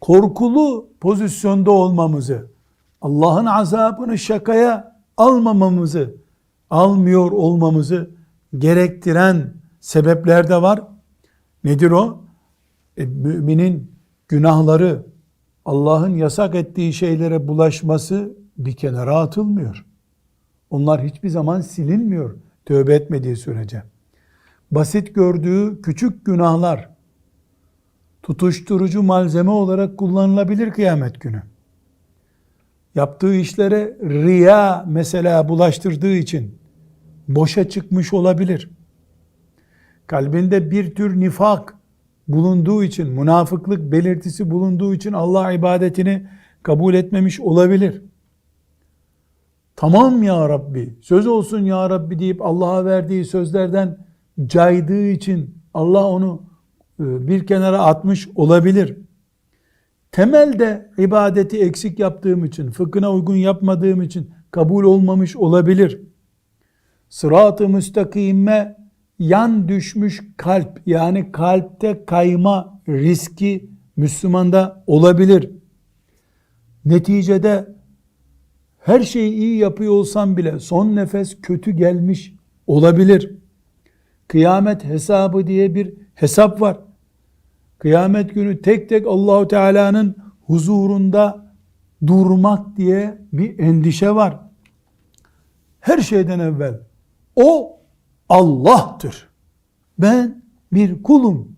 korkulu pozisyonda olmamızı, Allah'ın azabını şakaya almamamızı, almıyor olmamızı gerektiren sebepler de var. Nedir o? E, müminin günahları, Allah'ın yasak ettiği şeylere bulaşması bir kenara atılmıyor. Onlar hiçbir zaman silinmiyor tövbe etmediği sürece. Basit gördüğü küçük günahlar tutuşturucu malzeme olarak kullanılabilir kıyamet günü. Yaptığı işlere riya mesela bulaştırdığı için boşa çıkmış olabilir. Kalbinde bir tür nifak bulunduğu için, münafıklık belirtisi bulunduğu için Allah ibadetini kabul etmemiş olabilir. Tamam ya Rabbi, söz olsun ya Rabbi deyip Allah'a verdiği sözlerden caydığı için Allah onu bir kenara atmış olabilir. Temelde ibadeti eksik yaptığım için, fıkhına uygun yapmadığım için kabul olmamış olabilir. Sırat-ı müstakime yan düşmüş kalp yani kalpte kayma riski Müslümanda olabilir. Neticede her şeyi iyi yapıyor olsam bile son nefes kötü gelmiş olabilir. Kıyamet hesabı diye bir hesap var. Kıyamet günü tek tek Allahu Teala'nın huzurunda durmak diye bir endişe var. Her şeyden evvel o Allah'tır. Ben bir kulum.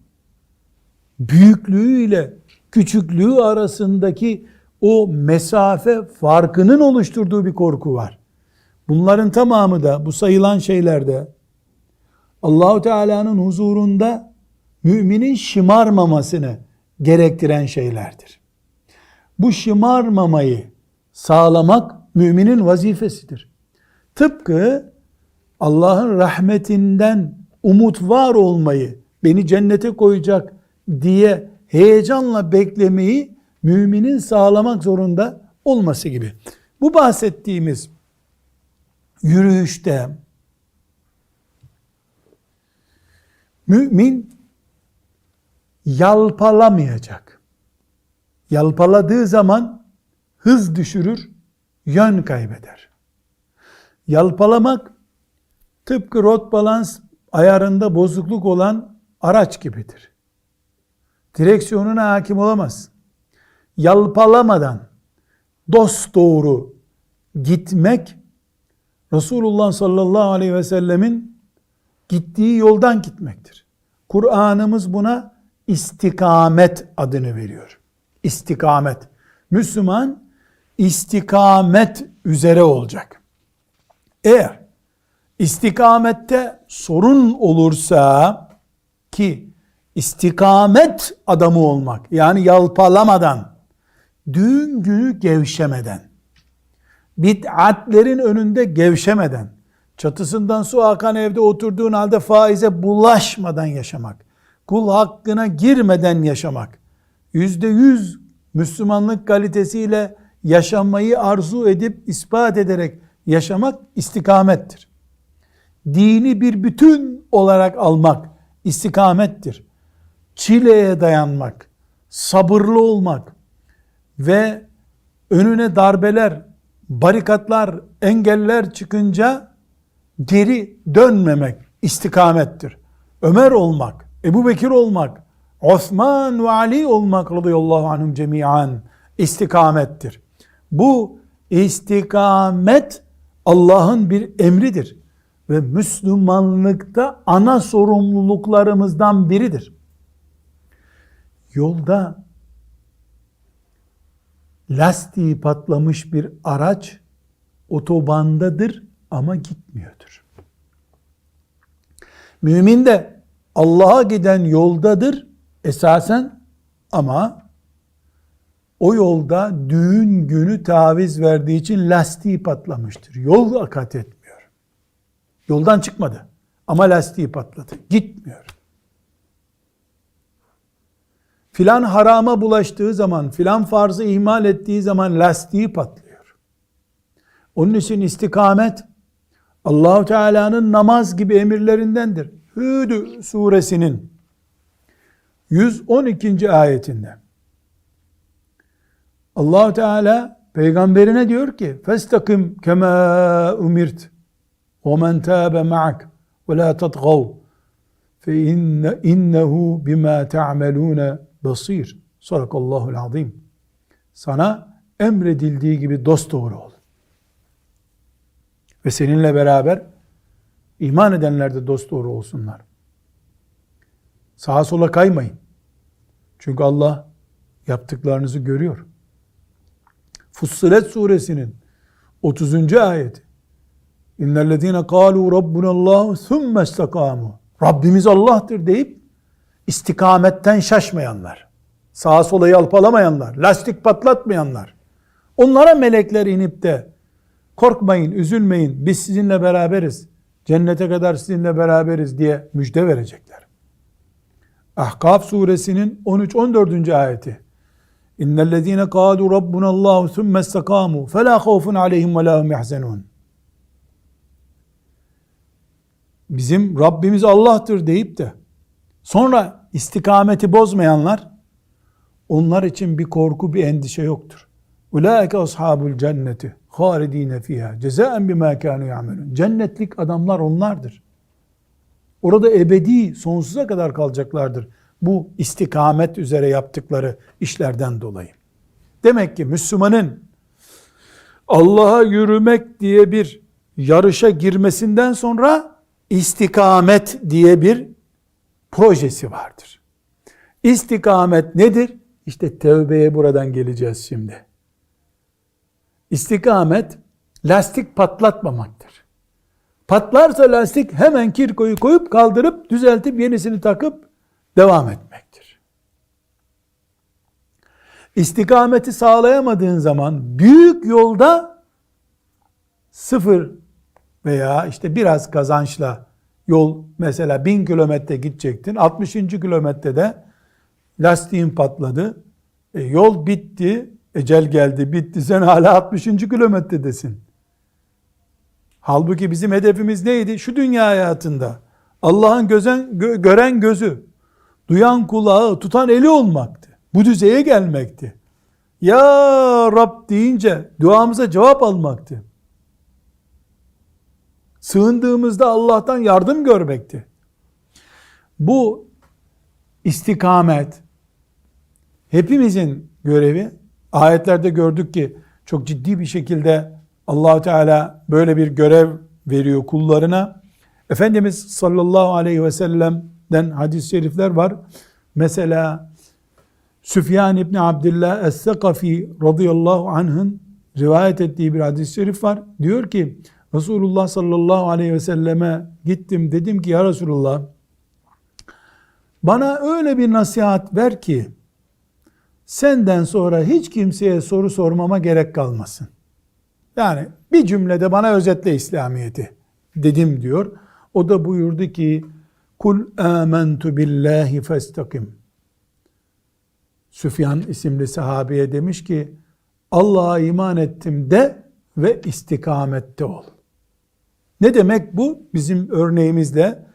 Büyüklüğüyle küçüklüğü arasındaki o mesafe farkının oluşturduğu bir korku var. Bunların tamamı da bu sayılan şeylerde Allahu Teala'nın huzurunda müminin şımarmamasını gerektiren şeylerdir. Bu şımarmamayı sağlamak müminin vazifesidir. Tıpkı Allah'ın rahmetinden umut var olmayı, beni cennete koyacak diye heyecanla beklemeyi müminin sağlamak zorunda olması gibi. Bu bahsettiğimiz yürüyüşte mümin yalpalamayacak. Yalpaladığı zaman hız düşürür, yön kaybeder. Yalpalamak tıpkı rot balans ayarında bozukluk olan araç gibidir. Direksiyonuna hakim olamaz. Yalpalamadan dost doğru gitmek Resulullah sallallahu aleyhi ve sellemin gittiği yoldan gitmektir. Kur'an'ımız buna istikamet adını veriyor. İstikamet. Müslüman istikamet üzere olacak. Eğer istikamette sorun olursa ki istikamet adamı olmak yani yalpalamadan düğün günü gevşemeden bid'atlerin önünde gevşemeden çatısından su akan evde oturduğun halde faize bulaşmadan yaşamak kul hakkına girmeden yaşamak yüzde yüz Müslümanlık kalitesiyle yaşamayı arzu edip ispat ederek yaşamak istikamettir dini bir bütün olarak almak istikamettir. Çileye dayanmak, sabırlı olmak ve önüne darbeler, barikatlar, engeller çıkınca geri dönmemek istikamettir. Ömer olmak, Ebu Bekir olmak, Osman ve Ali olmak radıyallahu anhum cemiyan istikamettir. Bu istikamet Allah'ın bir emridir ve Müslümanlıkta ana sorumluluklarımızdan biridir. Yolda lastiği patlamış bir araç otobandadır ama gitmiyordur. Mümin de Allah'a giden yoldadır esasen ama o yolda düğün günü taviz verdiği için lastiği patlamıştır. Yol akat etmiyor. Yoldan çıkmadı. Ama lastiği patladı. Gitmiyor. Filan harama bulaştığı zaman, filan farzı ihmal ettiği zaman lastiği patlıyor. Onun için istikamet Allahu Teala'nın namaz gibi emirlerindendir. Hud suresinin 112. ayetinde allah Teala peygamberine diyor ki فَاسْتَقِمْ كَمَا اُمِرْتِ وَمَنْ تَابَ مَعَكَ وَلَا تَطْغَوْا فَاِنَّ اِنَّهُ بِمَا تَعْمَلُونَ بَصِيرٌ Sadakallahu azim. Sana emredildiği gibi dost doğru ol. Ve seninle beraber iman edenler de dost doğru olsunlar. Sağa sola kaymayın. Çünkü Allah yaptıklarınızı görüyor. Fussilet suresinin 30. ayeti. İnnellezine kâlû rabbunallâhu thumme istakâmû. Rabbimiz Allah'tır deyip istikametten şaşmayanlar, sağa sola yalpalamayanlar, lastik patlatmayanlar, onlara melekler inip de korkmayın, üzülmeyin, biz sizinle beraberiz, cennete kadar sizinle beraberiz diye müjde verecekler. Ahkaf suresinin 13-14. ayeti. İnnellezîne kâlu rabbunallâhu thumme istakâmû felâ khawfun aleyhim ve lâhum yahzenûn. Bizim Rabbimiz Allah'tır deyip de sonra istikameti bozmayanlar onlar için bir korku, bir endişe yoktur. Ulaike ashabul cenneti halidine fiha cezaen bima kanu ya'melun. Cennetlik adamlar onlardır. Orada ebedi sonsuza kadar kalacaklardır. Bu istikamet üzere yaptıkları işlerden dolayı. Demek ki Müslümanın Allah'a yürümek diye bir yarışa girmesinden sonra istikamet diye bir projesi vardır. İstikamet nedir? İşte tevbeye buradan geleceğiz şimdi. İstikamet lastik patlatmamaktır. Patlarsa lastik hemen kirkoyu koyup kaldırıp düzeltip yenisini takıp devam etmektir. İstikameti sağlayamadığın zaman büyük yolda sıfır veya işte biraz kazançla yol mesela bin kilometre gidecektin. 60. kilometrede lastiğin patladı. E, yol bitti. Ecel geldi bitti. Sen hala 60. kilometredesin. Halbuki bizim hedefimiz neydi? Şu dünya hayatında Allah'ın gözen, gö- gören gözü, duyan kulağı, tutan eli olmaktı. Bu düzeye gelmekti. Ya Rab deyince duamıza cevap almaktı. Sığındığımızda Allah'tan yardım görmekti. Bu istikamet hepimizin görevi. Ayetlerde gördük ki çok ciddi bir şekilde allah Teala böyle bir görev veriyor kullarına. Efendimiz sallallahu aleyhi ve sellem'den hadis-i şerifler var. Mesela Süfyan İbni Abdullah Es-Sekafi radıyallahu anh'ın rivayet ettiği bir hadis-i şerif var. Diyor ki Resulullah sallallahu aleyhi ve selleme gittim dedim ki ya Resulullah bana öyle bir nasihat ver ki senden sonra hiç kimseye soru sormama gerek kalmasın. Yani bir cümlede bana özetle İslamiyet'i dedim diyor. O da buyurdu ki kul amentu billahi festakim. Süfyan isimli sahabeye demiş ki Allah'a iman ettim de ve istikamette ol. Ne demek bu? Bizim örneğimizde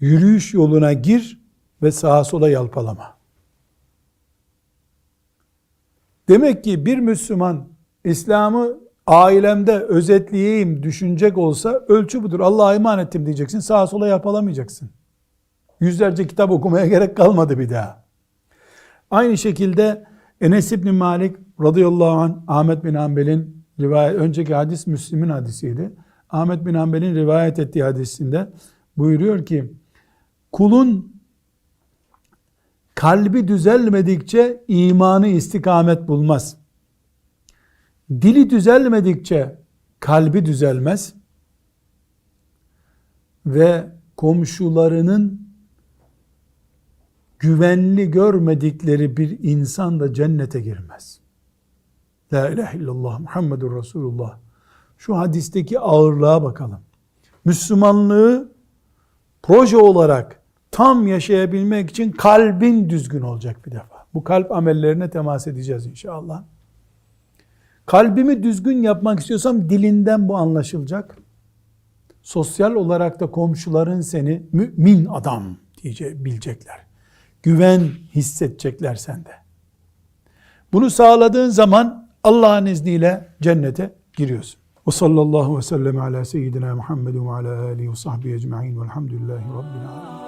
yürüyüş yoluna gir ve sağa sola yalpalama. Demek ki bir Müslüman İslam'ı ailemde özetleyeyim düşünecek olsa ölçü budur. Allah'a iman ettim diyeceksin. Sağa sola yapalamayacaksın. Yüzlerce kitap okumaya gerek kalmadı bir daha. Aynı şekilde Enes İbni Malik radıyallahu anh Ahmet bin Hanbel'in rivayet, önceki hadis Müslim'in hadisiydi. Ahmet bin Hanbel'in rivayet ettiği hadisinde buyuruyor ki kulun kalbi düzelmedikçe imanı istikamet bulmaz. Dili düzelmedikçe kalbi düzelmez ve komşularının güvenli görmedikleri bir insan da cennete girmez. La ilahe illallah Muhammedur Resulullah. Şu hadisteki ağırlığa bakalım. Müslümanlığı proje olarak tam yaşayabilmek için kalbin düzgün olacak bir defa. Bu kalp amellerine temas edeceğiz inşallah. Kalbimi düzgün yapmak istiyorsam dilinden bu anlaşılacak. Sosyal olarak da komşuların seni mümin adam diye bilecekler. Güven hissedecekler sende. Bunu sağladığın zaman Allah'ın izniyle cennete giriyorsun. Ve sallallahu ve sellem ala seyyidina Muhammed ve ala alihi ve sahbihi ecma'in velhamdülillahi rabbil alemin.